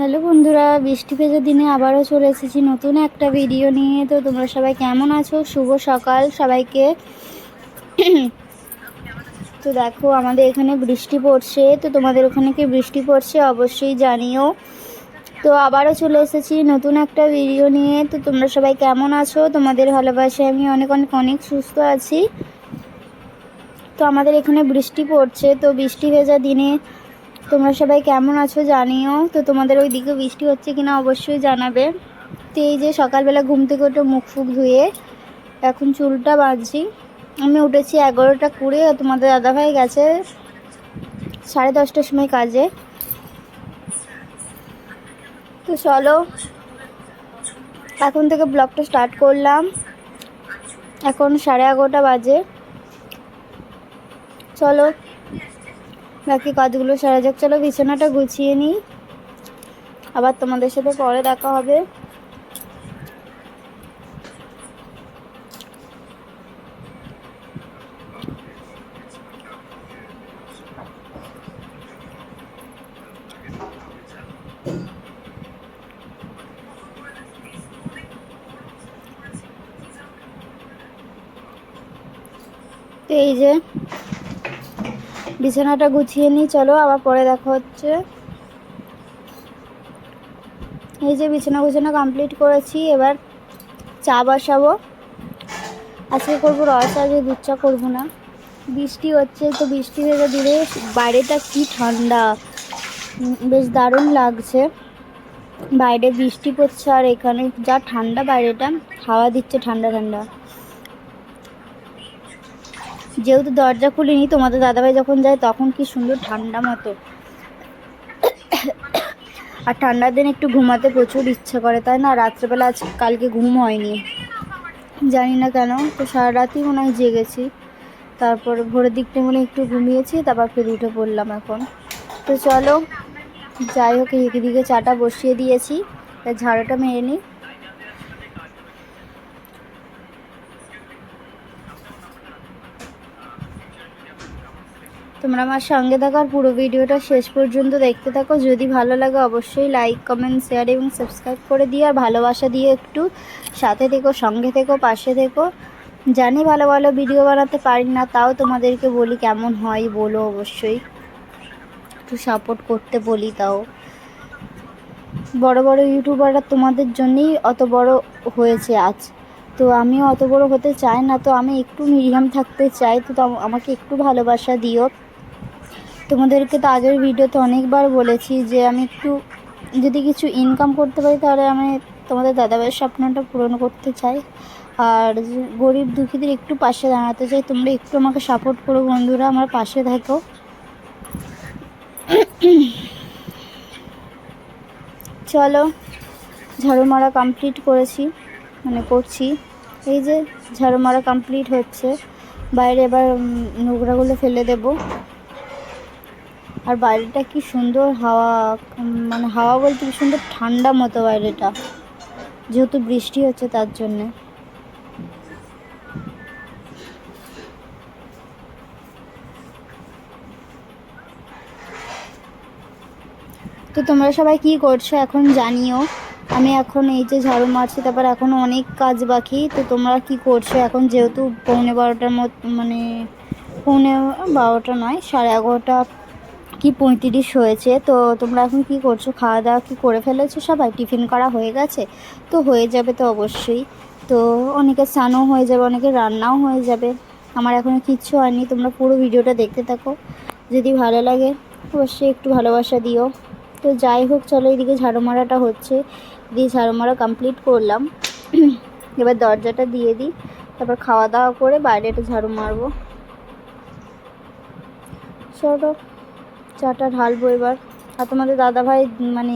Hello বন্ধুরা, বৃষ্টি ভেজা দিনে আবারও চলে এসেছি নতুন একটা ভিডিও নিয়ে। তো তোমরা সবাই কেমন আছো? শুভ সকাল সবাইকে। তো দেখো, আমাদের এখানে বৃষ্টি পড়ছে। তো তোমাদের ওখানে কি বৃষ্টি পড়ছে অবশ্যই জানিও। তো আবারও চলে এসেছি নতুন একটা ভিডিও নিয়ে। তো তোমরা সবাই কেমন আছো? তোমাদের ভালোবাসে আমি অনেক অনেক অনেক সুস্থ আছি। তো আমাদের এখানে বৃষ্টি পড়ছে। তো বৃষ্টি ভেজা দিনে তোমরা সবাই কেমন আছো জানিও? তো তোমাদের ওই দিকে বৃষ্টি হচ্ছে কিনা অবশ্যই জানাবে। তো এই যে সকালবেলা ঘুম থেকে উঠে মুখ ফুক ধুয়ে এখন চুলটা বাঁধছি। আমি উঠেছি এগারোটা কুড়ি, আর তোমাদের দাদাভাই গেছে সাড়ে দশটার সময় কাজে। তো চলো, এখন থেকে ব্লগটা স্টার্ট করলাম। এখন সাড়ে এগারোটা বাজে। চলো বাকি কাজগুলো সারা যাক। চলো বিছানাটা গুছিয়ে নিই। আবার তোমাদের সাথে পরে দেখা হবে তো এই যে বিছানাটা গুছিয়ে নিই, চলো আবার পরে দেখা হচ্ছে। এই যে বিছানা গুছানা কমপ্লিট করেছি, এবার চা বসাবো। আজকে করব রস, আজকে দুধ চা করব না। বৃষ্টি হচ্ছে, তো বৃষ্টি ভেজে দিলে বাইরেটা কি ঠান্ডা। বেশ দারুণ লাগছে। বাইরে বৃষ্টি পড়ছে আর এখানে যা ঠান্ডা বাইরেটা, হাওয়া দিচ্ছে ঠান্ডা ঠান্ডা। যেহেতু দরজা খুলিনি, তোমাদের দাদাভাই যখন যায় তখন কি সুন্দর ঠান্ডা মতো। আর ঠান্ডার দিন একটু ঘুমাতে প্রচুর ইচ্ছে করে, তাই না? রাত্রেবেলা আজ কালকে ঘুম হয়নি। জানি না কেন, তো সারা রাতই মনে হয় জেগেছি। তারপর ভোরের দিকটা মনে একটু ঘুমিয়েছি, তারপর ফের উঠে পড়লাম এখন। তো চলো, যাই হোক, এদিকে চাটা বসিয়ে দিয়েছি ঝাড়ুটা মেরে নিই। তোমরা আমার সঙ্গে থাকার পুরো ভিডিওটা শেষ পর্যন্ত দেখতে থাকো। যদি ভালো লাগে অবশ্যই লাইক কমেন্ট শেয়ার এবং সাবস্ক্রাইব করে দিও আর ভালোবাসা দিয়ে একটু। সাথে থেকো, সঙ্গে থেকো, পাশে থেকো। জানি ভালো ভালো ভিডিও বানাতে পারি না, তাও তোমাদেরকে বলি কেমন হয় বলো অবশ্যই। একটু সাপোর্ট করতে বলি তাও। বড় বড় ইউটিউবাররা তোমাদের জন্যই অত বড় হয়েছে আজ। তো আমিও অত বড় হতে চাই না, তো আমি একটু মিডিয়াম থাকতে চাই, তো আমাকে একটু ভালোবাসা দিও। তোমাদেরকে তো আগের ভিডিওতে অনেকবার বলেছি যে আমি একটু যদি কিছু ইনকাম করতে পারি তাহলে আমি তোমাদের দাদাভাইয়ের স্বপ্নটা পূরণ করতে চাই। আর গরিব দুঃখীদের একটু পাশে দাঁড়াতে চাই, তোমরা একটু আমাকে সাপোর্ট করো বন্ধুরা, আমার পাশে থাকো। চলো ঝাড়ু মারা কমপ্লিট করেছি মানে করছি। এই যে ঝাড়ু মারা কমপ্লিট হচ্ছে, বাইরে এবার নোংরাগুলো ফেলে দেব। আর বাইরেটা কি সুন্দর হাওয়া মানে হাওয়া বলতে কি সুন্দর ঠান্ডা মতো বাইরেটা যেহেতু বৃষ্টি হচ্ছে তার জন্যে। তো তোমরা সবাই কি করছ এখন জানিও। আমি এখন এই যে ঝাড়ু মারছি, তারপর এখনও অনেক কাজ বাকি। তো তোমরা কি করছ এখন? যেহেতু পৌনে বারোটার মত মানে পৌনে বারোটা নয়, সাড়ে এগারোটা কি পঁয়ত্রিশ হয়েছে, তো তোমরা এখন কি করছ? খাওয়া দাওয়া কি করে ফেলেছো সবাই? টিফিন করা হয়ে গেছে? তো হয়ে যাবে তো অবশ্যই। তো অনেকে স্নানও হয়ে যাবে অনেকে রান্নাও হয়ে যাবে। আমার এখনও কিচ্ছু হয়নি, তোমরা পুরো ভিডিওটা দেখতে থাকো। যদি ভালো লাগে, অবশ্যই একটু ভালোবাসা দিও। তো যাই হোক, চলো এদিকে ঝাড়ু মারাটা হচ্ছে। দিয়ে ঝাড়ু মারা কমপ্লিট করলাম। এবার দরজাটা দিয়ে দিই। তারপর খাওয়া দাওয়া করে বাইরে একটা ঝাড়ু মারবো। চলো। চাটা ঢালবো এবার। আর তোমাদের দাদাভাই মানে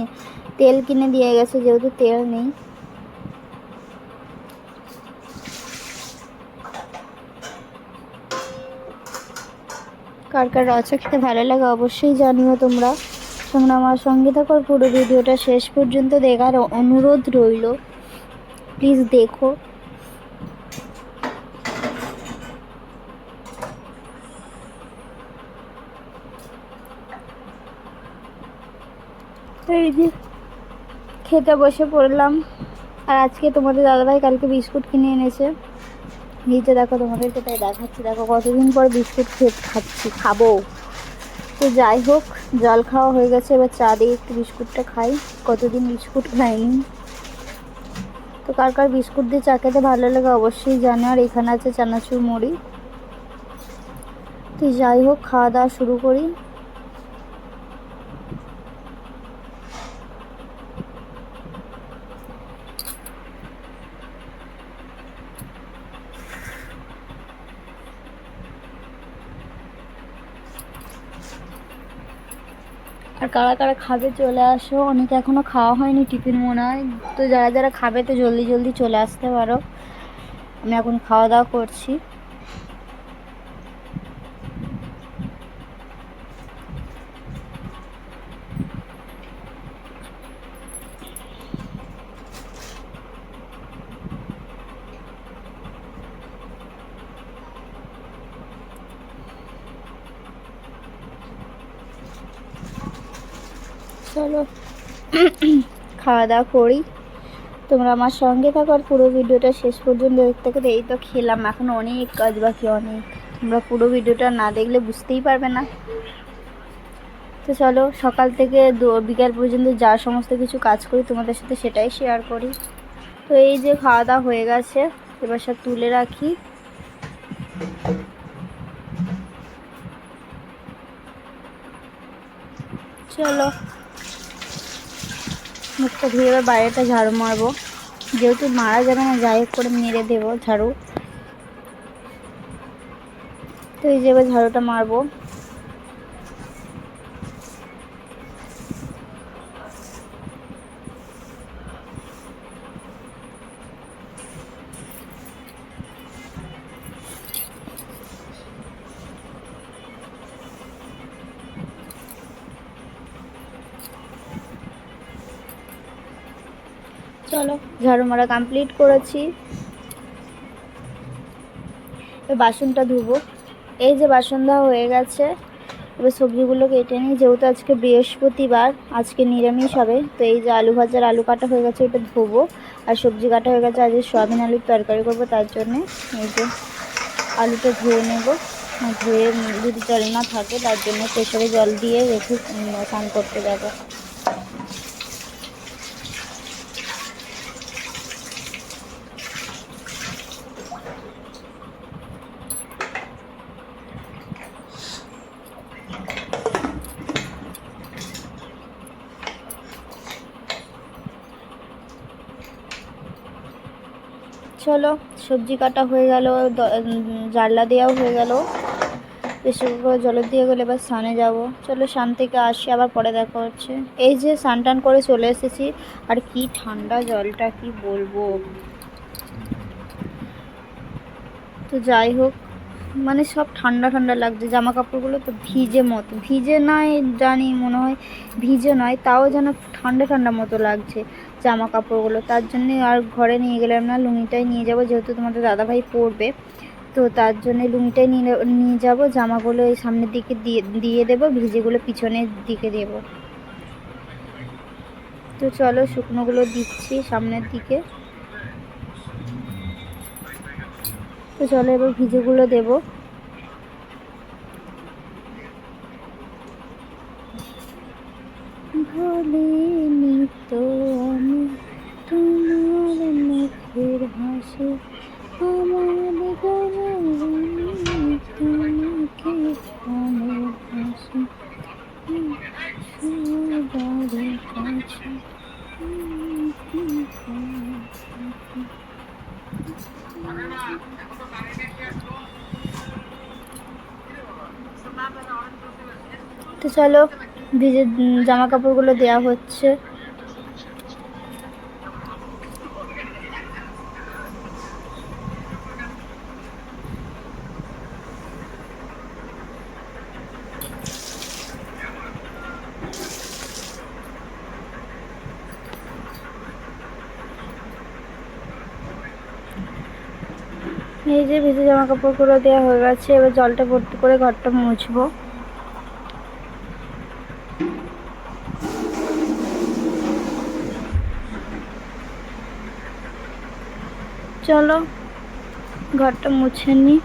তেল কিনে দিয়ে গেছে, যেহেতু তেল নেই। কার কার রচা খেতে ভালো লাগে অবশ্যই জানিও তোমরা। তোমরা আমার সঙ্গে থাকো পুরো ভিডিওটা শেষ পর্যন্ত দেখার অনুরোধ রইল প্লিজ দেখো। এই যে খেতে বসে পড়লাম। আর আজকে তোমাদের দাদাভাই কালকে বিস্কুট কিনে এনেছে। যে দেখো তোমাদেরকে তাই দেখাচ্ছি। দেখো কতদিন পর বিস্কুট খেয়ে খাচ্ছি, খাব। তো যাই হোক, জল খাওয়া হয়ে গেছে। এবার চা দিয়ে একটু বিস্কুটটা খাই। কতদিন বিস্কুট খাইনি। তো কার কার বিস্কুট দিয়ে চা খেতে ভালো লাগে অবশ্যই জানে। আর এখানে আছে চানাচুর মুড়ি। তো যাই হোক, খাওয়া দাওয়া শুরু করি। কারা কারা খাবে চলে আসো। অনেক এখনও খাওয়া হয়নি টিফিন মনে হয়। তো যারা যারা খাবে তো জলদি জলদি চলে আসতে পারো। আমি এখন খাওয়া দাওয়া করছি। চলো। খাওয়া দাওয়া করি। তোমরা আমার সঙ্গে থাকো আর পুরো ভিডিওটা শেষ পর্যন্ত দেখতে থাকো এই তো খেলাম, এখন অনেক কাজ বাকি, অনেক। তোমরা পুরো ভিডিওটা না দেখলে বুঝতেই পারবে না। তো চলো, সকাল থেকে বিকাল পর্যন্ত যা সমস্ত কিছু কাজ করি, তোমাদের সাথে সেটাই শেয়ার করি। তো এই যে খাওয়া দাওয়া হয়ে গেছে, এবার সব তুলে রাখি। চলো। মুখটা ধুয়ে এবার বাইরেটা ঝাড়ু মারবো। যেহেতু মারা যাবে না, যাই করে মেরে দেবো ঝাড়ু। তো এই যে এবার ঝাড়ুটা মারবো। চলো ঝাড়ু মারা কমপ্লিট করেছি বাসনটা ধুবো। এই যে বাসন ধোয়া হয়ে গেছে, এবার সবজিগুলো কেটে নিই। যেহেতু আজকে বৃহস্পতিবার, আজকে নিরামিষ হবে, তো এই যে আলু ভাজার আলু কাটা হয়ে গেছে, ওটা ধোবো। আর সবজি কাটা হয়ে গেছে, আজকে সোয়াবিন আলুর তরকারি করব, তার জন্যে এই যে আলুটা ধুয়ে নেব। ধুয়ে যদি জল না থাকে, তার জন্য প্রেশারে জল দিয়ে রেখে স্নান করতে যাব। চলো সবজি কাটা হয়ে গেল জানলা দেওয়াও হয়ে গেল। প্রেশার কুকার জলে দিয়ে গেলে, এবার স্নানে যাব। চলো স্নান থেকে আসি, আবার পরে দেখা হচ্ছে। এই যে স্নান টান করে চলে এসেছি, আর কি ঠান্ডা জলটা, কি বলব? তো যাই হোক মানে সব ঠান্ডা ঠান্ডা লাগছে জামা কাপড়গুলো তো ভিজে মতো, ভিজে নয় জানি মনে হয়, ভিজে নয়, তাও যেন ঠান্ডা ঠান্ডা মতো লাগছে। জামা কাপড়গুলো তার জন্য আর ঘরে নিয়ে গেলাম না, লুঙ্গিটাই নিয়ে যাব, যেহেতু তোমাদের দাদাভাই পরবে। তো তার জন্য লুঙ্গিটাই নিয়ে নিয়ে যাব, জামাগুলো এই সামনের দিকে দিয়ে দিয়ে দেবো, ভিজেগুলো পিছনের দিকে দেব। তো চলো শুকনোগুলো দিচ্ছি সামনের দিকে। তো চলো এবার ভিজেগুলো দেবো। ভুলিনি তো আমি তোমার মুখের হাসি আমার গলায় তোমাকে ভালোবাসি সবার কাছে তো চলো, ভিজে জামা কাপড়গুলো দেওয়া হচ্ছে। এই যে ভিজে জামা কাপড়গুলো দেওয়া হয়ে গেছে, এবার জলটা ভর্তি করে ঘরটা মুছবো। চলো ঘরটা মুছে নিই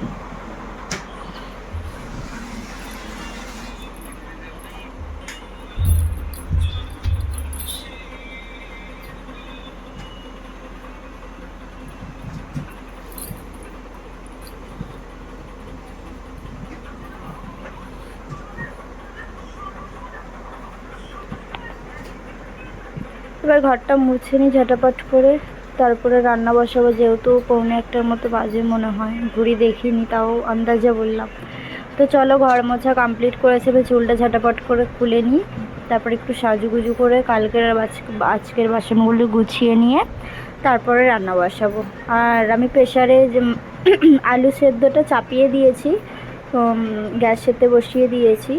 এবার ঘরটা মুছে নিই ঝটাপট করে। তারপরে রান্না বসাবো, যেহেতু পৌনে একটার মতো বাজে মনে হয়। ঘুরি দেখিনি, তাও আন্দাজে বললাম। তো চলো ঘর মোছা কমপ্লিট করেছে এবার চুলটা ঝটাপট করে খুলে নিই। তারপরে একটু সাজুগুজু করে কালকের আজকের বাসনগুলো গুছিয়ে নিয়ে তারপরে রান্না বসাবো। আর আমি প্রেশারে যে আলু সেদ্ধটা চাপিয়ে দিয়েছি গ্যাসেতে বসিয়ে দিয়েছি।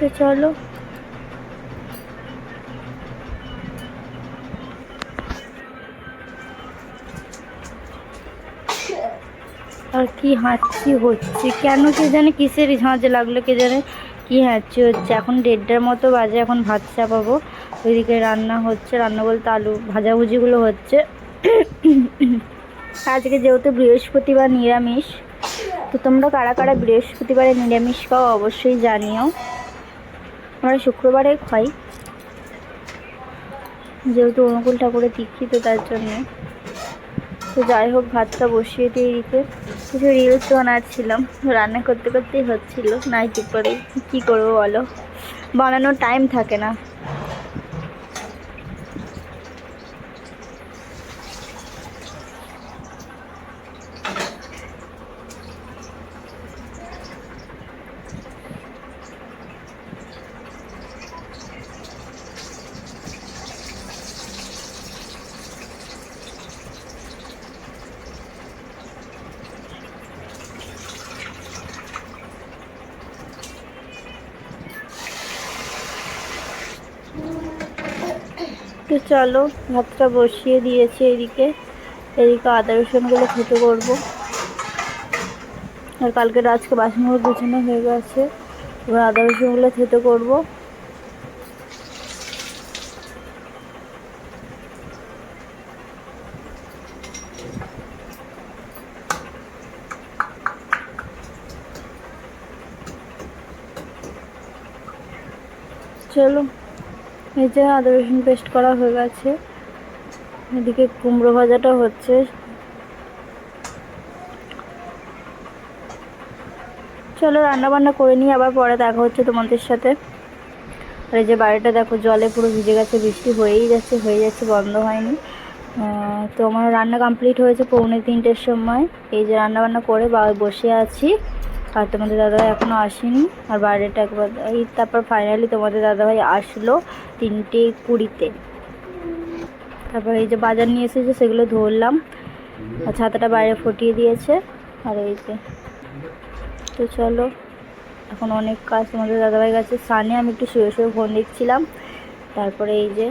তো চলো। আর কি হাঁচি হচ্ছে? কেন কে জানে কিসের ঝাঁঝ লাগল কে জানে কি হাঁচি হচ্ছে? এখন দেড়টার মতো বাজে, এখন ভাত চাপাবো ওইদিকে রান্না হচ্ছে, রান্না বলতে আলু ভাজাভুজিগুলো হচ্ছে। আজকে যেহেতু বৃহস্পতিবার নিরামিষ, তো তোমরা কারা কারা বৃহস্পতিবারে নিরামিষ খাও অবশ্যই জানিও। আমরা শুক্রবারে খাই। যেহেতু অনুকূল ঠাকুরের দীক্ষিত তার জন্য। তো যাই হোক, ভাতটা বসিয়ে দিয়ে দিতে। কিছু রিলস বানাচ্ছিলাম রান্না করতে করতেই হচ্ছিল। নাইটি করে কী করব বলো? বানানোর টাইম থাকে না। তো চলো, ভাতটা বসিয়ে দিয়েছি এদিকে। এদিকে আদা রসুনগুলো খেতে করব। আর কালকে আজকে বাসনগুলো গুছানো হয়ে গেছে। এবার আদা রসুনগুলো থেতে করব। চলো। এই যে আদা রসুন পেস্ট করা হয়ে গেছে। এদিকে কুমড়ো ভাজাটা হচ্ছে। চলো রান্না বান্না করে নিই, আবার পরে দেখা হচ্ছে তোমাদের সাথে। আর এই যে বাড়িটা দেখো, জলে পুরো ভিজে গেছে, বৃষ্টি হয়েই যাচ্ছে, হয়ে যাচ্ছে, বন্ধ হয়নি। তো আমার রান্না কমপ্লিট হয়েছে পৌনে তিনটের সময়। এই যে রান্না বান্না করে বসে আছি। আর তোমাদের দাদাভাই এখনও আসেনি। আর বাইরেটা একবার এই তারপর ফাইনালি তোমাদের দাদাভাই আসলো তিনটে কুড়িতে। তারপর এই যে বাজার নিয়ে এসেছে সেগুলো ধরলাম। আর ছাতাটা বাইরে ফুটিয়ে দিয়েছে। আর এই যে তো চলো, এখন অনেক কাজ তোমাদের দাদাভাই কাছে। সানে আমি একটু শুয়ে শুয়ে ফোন দেখছিলাম। তারপরে এই যে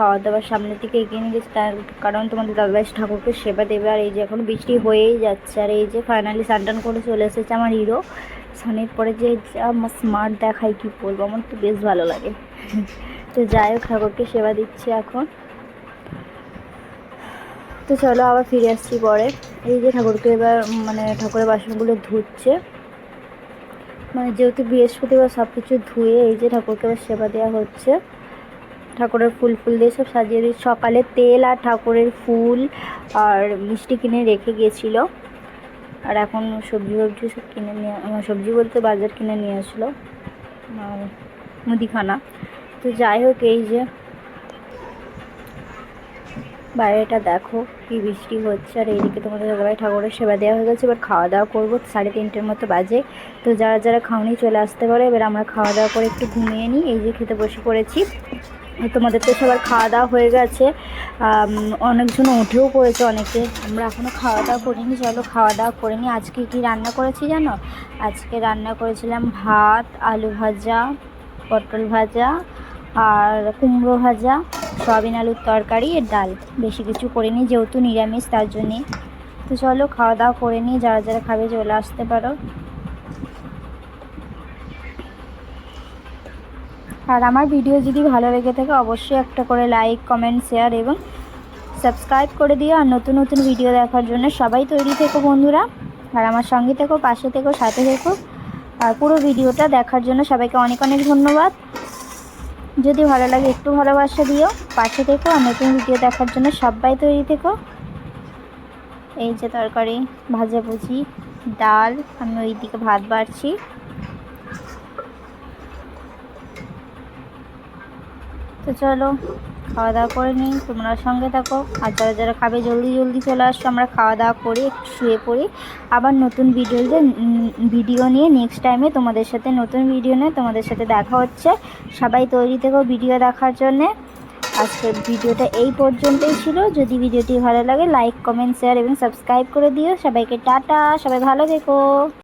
খাওয়া দাওয়ার সামনের দিকে এগিয়ে নিয়ে গেছি। তার কারণ তোমাদের দাদাভাই ঠাকুরকে সেবা দেবে। আর এই যে এখন বৃষ্টি হয়েই যাচ্ছে। আর এই যে ফাইনালি স্নান করে চলে এসেছে আমার হিরো। সানের পরে যে আমার স্মার্ট দেখায় কি বলব? আমার তো বেশ ভালো লাগে। তো যাই হোক, ঠাকুরকে সেবা দিচ্ছি এখন। তো চলো আবার ফিরে আসছি পরে। এই যে ঠাকুরকে এবার মানে ঠাকুরের বাসনগুলো ধুচ্ছে। মানে যেহেতু বৃহস্পতিবার সব কিছু ধুয়ে এই যে ঠাকুরকে এবার সেবা দেওয়া হচ্ছে। ঠাকুরের ফুল ফুল দিয়ে সব সাজিয়ে দিয়ে সকালে তেল আর ঠাকুরের ফুল আর মিষ্টি কিনে রেখে গিয়েছিল। আর এখন সবজি ফবজি সব কিনে নিয়ে সবজি বলতে বাজার কিনে নিয়ে আসলো। মুদিখানা। তো যাই হোক, এই যে বাইরেটা দেখো কি বৃষ্টি হচ্ছে। আর এইদিকে তোমাদের দাদাভাই ঠাকুরের সেবা দেওয়া হয়ে গেছে, এবার খাওয়া দাওয়া করব। সাড়ে তিনটের মতো বাজে। তো যারা যারা খাওনি চলে আসতে পারে। এবার আমরা খাওয়া দাওয়া করে একটু ঘুমিয়ে নিই। এই যে খেতে বসে পড়েছি। তোমাদের তো সবার খাওয়া দাওয়া হয়ে গেছে। অনেকজন উঠেও পড়েছে অনেকে। আমরা এখনও খাওয়া দাওয়া করিনি, চলো খাওয়া দাওয়া করে নিই। আজকে কি রান্না করেছি জানো? আজকে রান্না করেছিলাম ভাত, আলু ভাজা, পটল ভাজা আর কুমড়ো ভাজা, সয়াবিন আলুর তরকারি আর ডাল। বেশি কিছু করিনি যেহেতু নিরামিষ, তার জন্যে। তো চলো খাওয়া দাওয়া করে নিই। যারা যারা খাবে চলে আসতে পারো। আর আমার ভিডিও যদি ভালো লেগে থাকে, অবশ্যই একটা করে লাইক কমেন্ট শেয়ার এবং সাবস্ক্রাইব করে দিও। আর নতুন নতুন ভিডিও দেখার জন্য সবাই তৈরি থেকো বন্ধুরা। আর আমার সঙ্গে থেকো, পাশে থেকো, সাথে থেকো। আর পুরো ভিডিওটা দেখার জন্য সবাইকে অনেক অনেক ধন্যবাদ। যদি ভালো লাগে, একটু ভালোবাসা দিও। পাশে থেকো আর নতুন ভিডিও দেখার জন্য সবাই তৈরি থেকো। এই যে তরকারি ভাজাভুজি ডাল, আমি ওইদিকে ভাত বাড়ছি। তো চলো, খাওয়া দাওয়া করে নিই তোমরা সঙ্গে থাকো। আর যারা যারা খাবে, জলদি জলদি চলে আসো, আমরা খাওয়া দাওয়া করে একটু শুয়ে পড়ি। আবার নতুন ভিডিও ভিডিও নিয়ে নেক্সট টাইমে তোমাদের সাথে নতুন ভিডিও নিয়ে তোমাদের সাথে দেখা হচ্ছে। সবাই তৈরি থেকো ভিডিও দেখার জন্যে। আজকের ভিডিওটা এই পর্যন্তই ছিল। যদি ভিডিওটি ভালো লাগে লাইক কমেন্ট শেয়ার এবং সাবস্ক্রাইব করে দিও। সবাইকে টাটা, সবাই ভালো থেকো।